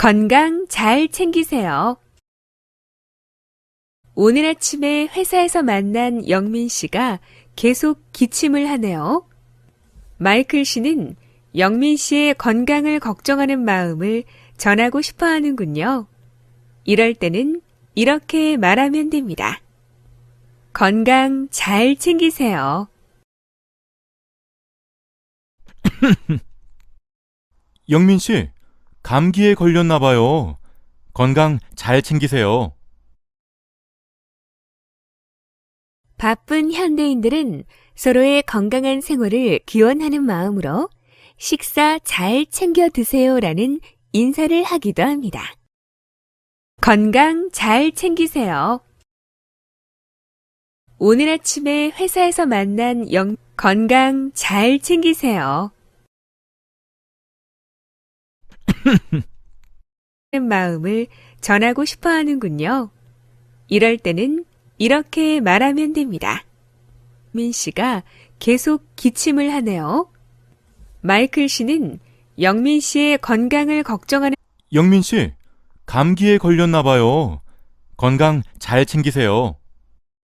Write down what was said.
건강 잘 챙기세요. 오늘 아침에 회사에서 만난 영민 씨가 계속 기침을 하네요. 마이클 씨는 영민 씨의 건강을 걱정하는 마음을 전하고 싶어 하는군요. 이럴 때는 이렇게 말하면 됩니다. 건강 잘 챙기세요. 영민 씨, 감기에 걸렸나 봐요. 건강 잘 챙기세요. 바쁜 현대인들은 서로의 건강한 생활을 기원하는 마음으로 식사 잘 챙겨 드세요라는 인사를 하기도 합니다. 건강 잘 챙기세요. 오늘 아침에 회사에서 만난 영, 건강 잘 챙기세요. 마음을 전하고 싶어 하는군요. 이럴 때는 이렇게 말하면 됩니다. 민 씨가 계속 기침을 하네요. 마이클 씨는 영민 씨의 건강을 걱정하는 영민 씨, 감기에 걸렸나 봐요. 건강 잘 챙기세요.